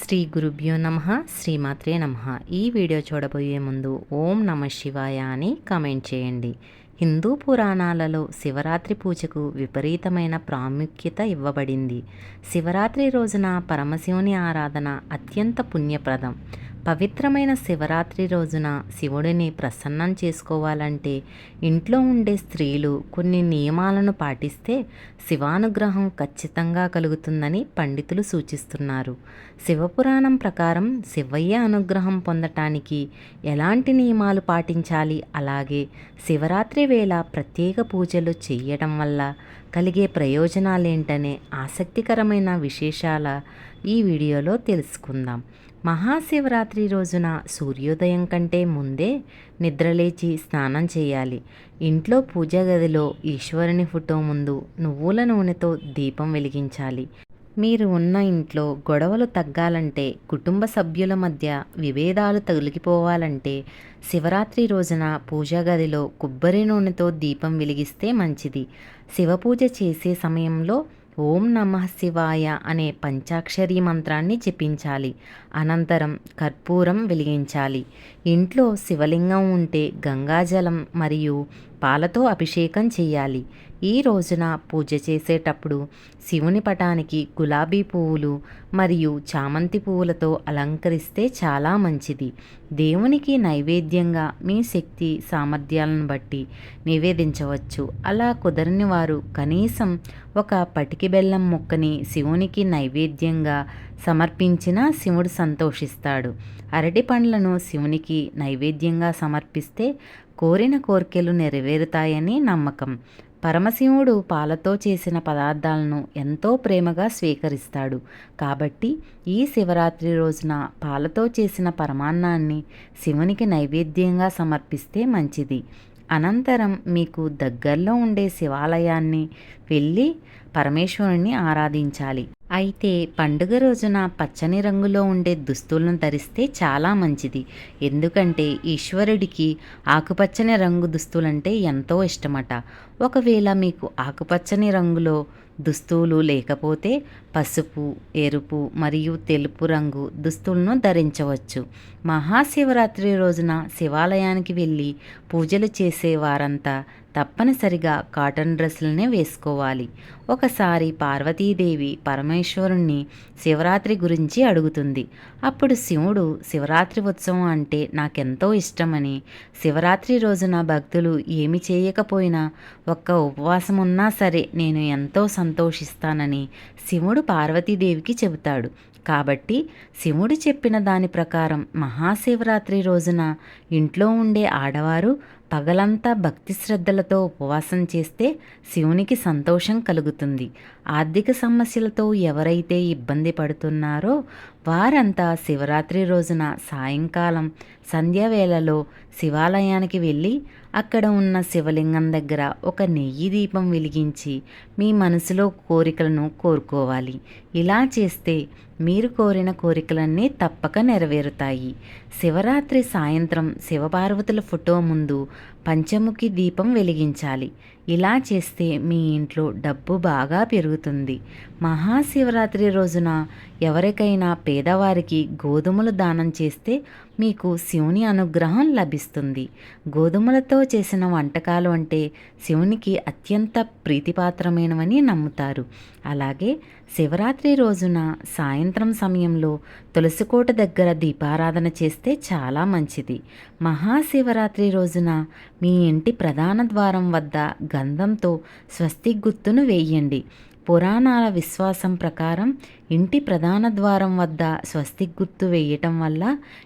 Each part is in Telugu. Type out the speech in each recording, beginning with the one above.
శ్రీ గురుభ్యో నమ శ్రీమాత్రే నమ. ఈ వీడియో చూడబోయే ముందు ఓం నమ శివాయ అని కామెంట్ చేయండి. హిందూ పురాణాలలో శివరాత్రి పూజకు విపరీతమైన ప్రాముఖ్యత ఇవ్వబడింది. శివరాత్రి రోజున పరమశివుని ఆరాధన అత్యంత పుణ్యప్రదం. పవిత్రమైన శివరాత్రి రోజున శివుడిని ప్రసన్నం చేసుకోవాలంటే ఇంట్లో ఉండే స్త్రీలు కొన్ని నియమాలను పాటిస్తే శివానుగ్రహం ఖచ్చితంగా కలుగుతుందని పండితులు సూచిస్తున్నారు. శివపురాణం ప్రకారం శివయ్య అనుగ్రహం పొందటానికి ఎలాంటి నియమాలు పాటించాలి? అలాగే శివరాత్రి వేళ ప్రత్యేక పూజలు చేయడం వల్ల కలిగే ప్రయోజనాలేంటనే ఆసక్తికరమైన విశేషాల ఈ వీడియోలో తెలుసుకుందాం. మహాశివరాత్రి రోజున సూర్యోదయం కంటే ముందే నిద్రలేచి స్నానం చేయాలి. ఇంట్లో పూజా గదిలో ఈశ్వరుని ఫోటో ముందు నువ్వుల నూనెతో దీపం వెలిగించాలి. మీరు ఉన్న ఇంట్లో గొడవలు తగ్గాలంటే కుటుంబ సభ్యుల మధ్య విభేదాలు తొలగిపోవాలంటే శివరాత్రి రోజున పూజా గదిలో కొబ్బరి నూనెతో దీపం వెలిగిస్తే మంచిది. శివపూజ చేసే సమయంలో ఓం నమ శివాయ అనే పంచాక్షరీ మంత్రాన్ని జపించాలి. అనంతరం కర్పూరం వెలిగించాలి. ఇంట్లో శివలింగం ఉంటే గంగాజలం మరియు పాలతో అభిషేకం చేయాలి. ఈ రోజున పూజ చేసేటప్పుడు శివుని పటానికి గులాబీ పువ్వులు మరియు చామంతి పువ్వులతో అలంకరిస్తే చాలా మంచిది. దేవునికి నైవేద్యంగా మీ శక్తి సామర్థ్యాలను బట్టి నివేదించవచ్చు. అలా కుదరని వారు కనీసం ఒక పటికి బెల్లం ముక్కని శివునికి నైవేద్యంగా సమర్పించినా శివుడు సంతోషిస్తాడు. అరటి పండ్లను శివునికి నైవేద్యంగా సమర్పిస్తే కోరిన కోరికలు నెరవేరుతాయని నమ్మకం. పరమశివుడు పాలతో చేసిన పదార్థాలను ఎంతో ప్రేమగా స్వీకరిస్తాడు. కాబట్టి ఈ శివరాత్రి రోజున పాలతో చేసిన పరమాన్నాన్ని శివునికి నైవేద్యంగా సమర్పిస్తే మంచిది. అనంతరం మీకు దగ్గరలో ఉండే శివాలయాన్ని వెళ్ళి పరమేశ్వరుణ్ణి ఆరాధించాలి. అయితే పండుగ రోజున పచ్చని రంగులో ఉండే దుస్తులను ధరిస్తే చాలా మంచిది. ఎందుకంటే ఈశ్వరుడికి ఆకుపచ్చని రంగు దుస్తులంటే ఎంతో ఇష్టమట. ఒకవేళ మీకు ఆకుపచ్చని రంగులో దుస్తులు లేకపోతే పసుపు ఎరుపు మరియు తెలుపు రంగు దుస్తులను ధరించవచ్చు. మహాశివరాత్రి రోజున శివాలయానికి వెళ్ళి పూజలు చేసే వారంతా తప్పనిసరిగా కాటన్ డ్రెస్సులనే వేసుకోవాలి. ఒకసారి పార్వతీదేవి పరమేశ్వరుణ్ణి శివరాత్రి గురించి అడుగుతుంది. అప్పుడు శివుడు శివరాత్రి ఉత్సవం అంటే నాకెంతో ఇష్టమని. శివరాత్రి రోజున భక్తులు ఏమి చేయకపోయినా ఒక్క ఉపవాసం ఉన్నా సరే నేను ఎంతో సంతోషిస్తానని శివుడు పార్వతీదేవికి చెబుతాడు. కాబట్టి శివుడు చెప్పిన దాని ప్రకారం మహాశివరాత్రి రోజున ఇంట్లో ఉండే ఆడవారు పగలంతా భక్తి శ్రద్ధలతో ఉపవాసం చేస్తే శివునికి సంతోషం కలుగుతుంది. ఆర్థిక సమస్యలతో ఎవరైతే ఇబ్బంది పడుతున్నారో వారంతా శివరాత్రి రోజున సాయంకాలం సంధ్యావేళలో శివాలయానికి వెళ్ళి అక్కడ ఉన్న శివలింగం దగ్గర ఒక నెయ్యి దీపం వెలిగించి మీ మనసులో కోరికలను కోరుకోవాలి. ఇలా చేస్తే మీరు కోరిన కోరికలన్నీ తప్పక నెరవేరుతాయి. శివరాత్రి సాయంత్రం శివపార్వతుల ఫోటో ముందు పంచముఖి దీపం వెలిగించాలి. ఇలా చేస్తే మీ ఇంట్లో డబ్బు బాగా పెరుగుతుంది. మహాశివరాత్రి రోజున ఎవరికైనా పేదవారికి గోధుమలు దానం చేస్తే మీకు శివుని అనుగ్రహం లభిస్తుంది. గోధుమలతో చేసిన వంటకాలు అంటే శివునికి అత్యంత ప్రీతిపాత్రమైనవని నమ్ముతారు. అలాగే శివరాత్రి రోజున సాయంత్రం సమయంలో తులసికోట దగ్గర దీపారాధన చేస్తే చాలా మంచిది. మహాశివరాత్రి రోజున మీ ఇంటి ప్రధాన ద్వారం వద్ద గంధంతో స్వస్తి గుర్తును వేయండి. పురాణాల విశ్వాసం ప్రకారం ఇంటి ప్రధాన ద్వారం వద్ద స్వస్తిక్ గుర్తు వేయటం వల్ల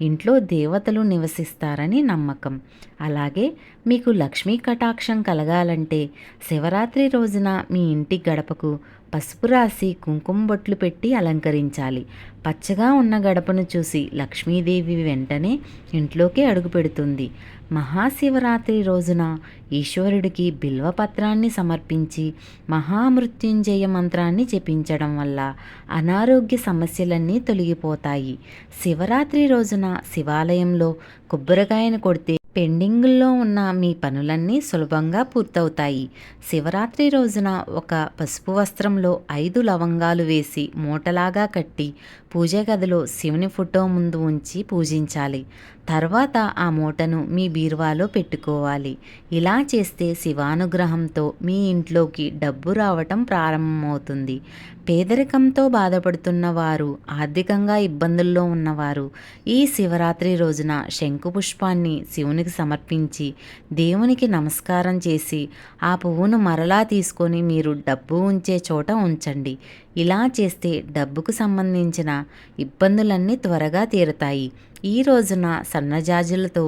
ఇంట్లో దేవతలు నివసిస్తారని నమ్మకం. అలాగే మీకు లక్ష్మీ కటాక్షం కలగాలంటే శివరాత్రి రోజున మీ ఇంటి గడపకు పసుపు రాసి కుంకుమ బొట్లు పెట్టి అలంకరించాలి. పచ్చగా ఉన్న గడపను చూసి లక్ష్మీదేవి వెంటనే ఇంట్లోకి అడుగు పెడుతుంది. మహాశివరాత్రి రోజున ఈశ్వరుడికి బిల్వపత్రాన్ని సమర్పించి మహామృత్యుంజయ మంత్రాన్ని జపించడం వల్ల అనారోగ్య సమస్యలన్నీ తొలగిపోతాయి. శివరాత్రి రోజున శివాలయంలో కొబ్బరికాయను కొడితే పెండింగుల్లో ఉన్న మీ పనులన్నీ సులభంగా పూర్తవుతాయి. శివరాత్రి రోజున ఒక పసుపు వస్త్రంలో ఐదు లవంగాలు వేసి మూటలాగా కట్టి పూజ గదిలో శివుని ఫోటో ముందు ఉంచి పూజించాలి. తర్వాత ఆ మూటను మీ బీరువాలో పెట్టుకోవాలి. ఇలా చేస్తే శివానుగ్రహంతో మీ ఇంట్లోకి డబ్బు రావటం ప్రారంభమవుతుంది. పేదరికంతో బాధపడుతున్న వారు ఆర్థికంగా ఇబ్బందుల్లో ఉన్నవారు ఈ శివరాత్రి రోజున శంకు పుష్పాన్ని శివునికి సమర్పించి దేవునికి నమస్కారం చేసి ఆ పువ్వును మరలా తీసుకొని మీరు డబ్బు ఉంచే చోట ఉంచండి. ఇలా చేస్తే డబ్బుకు సంబంధించిన ఇబ్బందులన్నీ త్వరగా తీరుతాయి. ఈ రోజున సన్నజాజులతో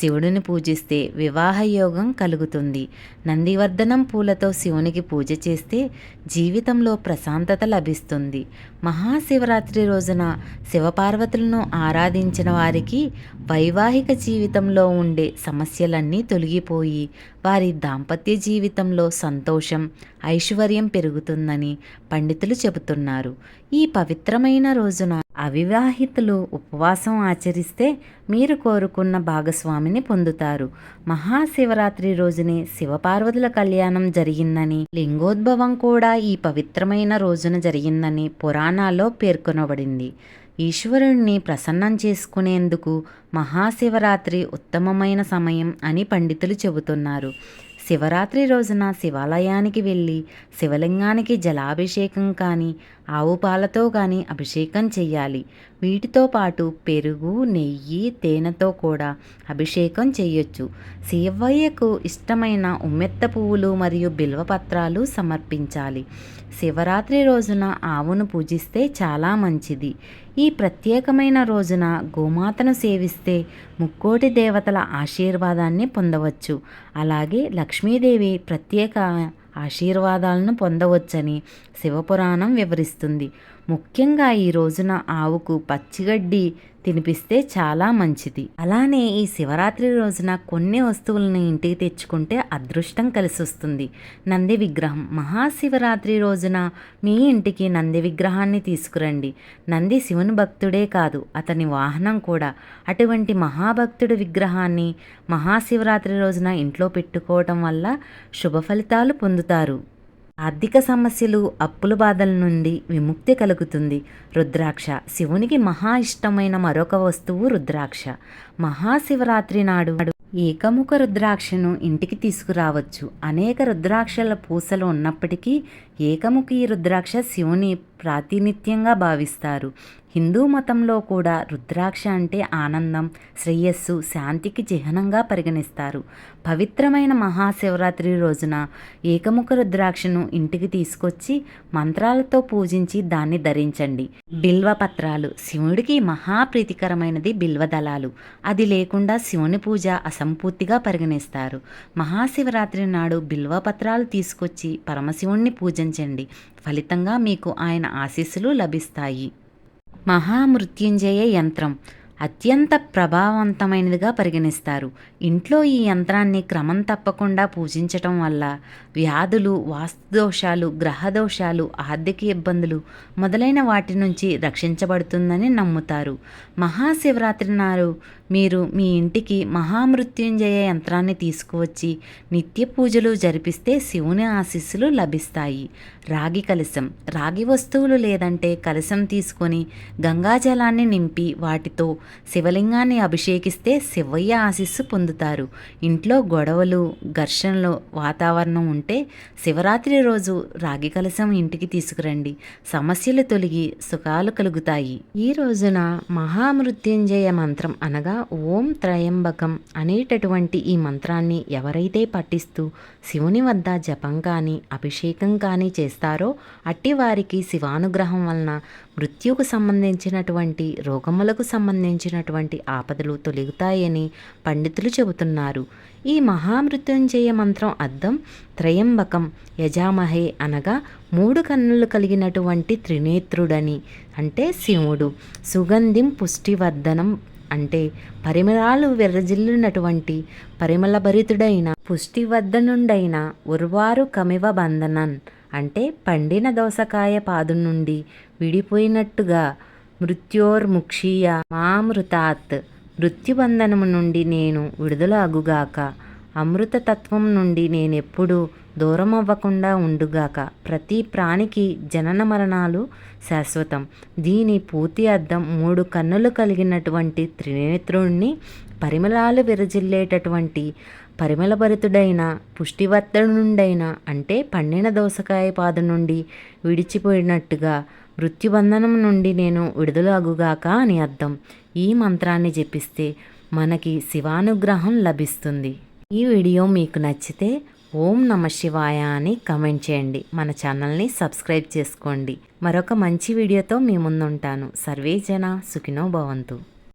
శివుడిని పూజిస్తే వివాహ యోగం కలుగుతుంది. నందివర్ధనం పూలతో శివునికి పూజ చేస్తే జీవితంలో ప్రశాంతత లభిస్తుంది. మహాశివరాత్రి రోజున శివపార్వతులను ఆరాధించిన వారికి వైవాహిక జీవితంలో ఉండే సమస్యలన్నీ తొలగిపోయి వారి దాంపత్య జీవితంలో సంతోషం ఐశ్వర్యం పెరుగుతుందని పండితులు చెబుతున్నారు. ఈ పవిత్రమైన రోజున అవివాహితులు ఉపవాసం ఆచరిస్తే మీరు కోరుకున్న భాగస్వామిని పొందుతారు. మహాశివరాత్రి రోజునే శివపార్వతుల కళ్యాణం జరిగిందని లింగోద్భవం కూడా ఈ పవిత్రమైన రోజున జరిగిందని పురాణాల్లో పేర్కొనబడింది. ఈశ్వరుణ్ణి ప్రసన్నం చేసుకునేందుకు మహాశివరాత్రి ఉత్తమమైన సమయం అని పండితులు చెబుతున్నారు. శివరాత్రి రోజున శివాలయానికి వెళ్ళి శివలింగానికి జలాభిషేకం కానీ ఆవు పాలతో కానీ అభిషేకం చెయ్యాలి వీటితో పాటు పెరుగు నెయ్యి తేనెతో కూడా అభిషేకం చేయొచ్చు. శివయ్యకు ఇష్టమైన ఉమ్మెత్త పువ్వులు మరియు బిల్వపత్రాలు సమర్పించాలి. శివరాత్రి రోజున ఆవును పూజిస్తే చాలా మంచిది. ఈ ప్రత్యేకమైన రోజున గోమాతను సేవిస్తే ముక్కోటి దేవతల ఆశీర్వాదాన్ని పొందవచ్చు. అలాగే లక్ష్మీదేవి ప్రత్యేక ఆశీర్వాదాలను పొందవచ్చని శివపురాణం వివరిస్తుంది. ముఖ్యంగా ఈ రోజున ఆవుకు పచ్చిగడ్డి తినిపిస్తే చాలా మంచిది. అలానే ఈ శివరాత్రి రోజున కొన్ని వస్తువులను ఇంటికి తెచ్చుకుంటే అదృష్టం కలిసి వస్తుంది నంది విగ్రహం. మహాశివరాత్రి రోజున మీ ఇంటికి నంది విగ్రహాన్ని తీసుకురండి. నంది శివుని భక్తుడే కాదు అతని వాహనం కూడా. అటువంటి మహాభక్తుడి విగ్రహాన్ని మహాశివరాత్రి రోజున ఇంట్లో పెట్టుకోవటం వల్ల శుభ ఫలితాలు పొందుతారు. ఆర్థిక సమస్యలు అప్పుల బాధల నుండి విముక్తి కలుగుతుంది. రుద్రాక్ష. శివునికి మహా ఇష్టమైన మరొక వస్తువు రుద్రాక్ష. మహాశివరాత్రి నాడు ఏకముఖ రుద్రాక్షను ఇంటికి తీసుకురావచ్చు. అనేక రుద్రాక్షల పూసలు ఉన్నప్పటికీ ఏకముఖి రుద్రాక్ష శివుని ప్రాతినిధ్యంగా భావిస్తారు. హిందూ మతంలో కూడా రుద్రాక్ష అంటే ఆనందం శ్రేయస్సు శాంతికి చిహ్నంగా పరిగణిస్తారు. పవిత్రమైన మహాశివరాత్రి రోజున ఏకముఖ రుద్రాక్షను ఇంటికి తీసుకొచ్చి మంత్రాలతో పూజించి దాన్ని ధరించండి. బిల్వ పత్రాలు. శివుడికి మహాప్రీతికరమైనది బిల్వదళాలు అది లేకుండా శివుని పూజ అసంపూర్తిగా పరిగణిస్తారు. మహాశివరాత్రి నాడు బిల్వపత్రాలు తీసుకొచ్చి పరమశివుణ్ణి పూజించండి. ఫలితంగా మీకు ఆయన ఆశీస్సులు లభిస్తాయి. మహామృత్యుంజయ యంత్రం. అత్యంత ప్రభావవంతమైనదిగా పరిగణిస్తారు. ఇంట్లో ఈ యంత్రాన్ని క్రమం తప్పకుండా పూజించటం వల్ల వ్యాధులు వాస్తుదోషాలు గ్రహదోషాలు ఆర్థిక ఇబ్బందులు మొదలైన వాటి నుంచి రక్షించబడుతుందని నమ్ముతారు. మహాశివరాత్రి నాడు మీరు మీ ఇంటికి మహామృత్యుంజయ యంత్రాన్ని తీసుకువచ్చి నిత్య పూజలు జరిపిస్తే శివుని ఆశీస్సులు లభిస్తాయి. రాగి కలశం. రాగి వస్తువులు లేదంటే కలశం తీసుకొని గంగాజలాన్ని నింపి వాటితో శివలింగాన్ని అభిషేకిస్తే శివయ్య ఆశీస్సు పొందుతారు. ఇంట్లో గొడవలు ఘర్షణలు వాతావరణం ఉంటే శివరాత్రి రోజు రాగి కలశం ఇంటికి తీసుకురండి. సమస్యలు తొలగి సుఖాలు కలుగుతాయి. ఈ రోజున మహామృత్యుంజయ మంత్రం అనగా ఓం త్రయంబకం అనేటటువంటి ఈ మంత్రాన్ని ఎవరైతే పఠిస్తూ శివుని వద్ద జపం కానీ అభిషేకం కానీ చేస్తారో అట్టి వారికి శివానుగ్రహం వలన మృత్యుకు సంబంధించినటువంటి రోగములకు సంబంధించినటువంటి ఆపదలు తొలగుతాయని పండితులు చెబుతున్నారు. ఈ మహామృత్యుంజయ మంత్రం అర్థం త్రయంబకం యజామహే అనగా మూడు కన్నులు కలిగినటువంటి త్రినేత్రుడని అంటే శివుడు. సుగంధిం పుష్టివర్ధనం అంటే పరిమళాలు వెర్రజిల్లినటువంటి పరిమళభరితుడైన పుష్టివర్ధనుండైన ఉర్వారు కమివ బంధనన్ అంటే పండిన దోసకాయ పాదు నుండి విడిపోయినట్టుగా మృత్యోర్ముక్షీయ మామృతాత్ మృత్యుబంధనము నుండి నేను విడుదల అగుగాక అమృతతత్వం నుండి నేనెప్పుడూ దూరం అవ్వకుండా ఉండుగాక ప్రతి ప్రాణికి జనన మరణాలు శాశ్వతం. దీని పూర్తి అర్థం మూడు కన్నులు కలిగినటువంటి త్రినేత్రుణ్ణి పరిమళాలు విరజిల్లేటటువంటి పరిమళభరితుడైన పుష్టివర్ధనుడైన అంటే పండిన దోసకాయ పాదు నుండి విడిచిపోయినట్టుగా మృత్యుబంధనం నుండి నేను విడుదలగుగాక అని అర్థం. ఈ మంత్రాన్ని జపిస్తే మనకి శివానుగ్రహం లభిస్తుంది. ఈ వీడియో మీకు నచ్చితే ఓం నమ శివాయ అని కమెంట్ చేయండి. మన ఛానల్ని సబ్స్క్రైబ్ చేసుకోండి. మరొక మంచి వీడియోతో మీ ముందుంటాను. సర్వే జన సుఖినో భవంతు.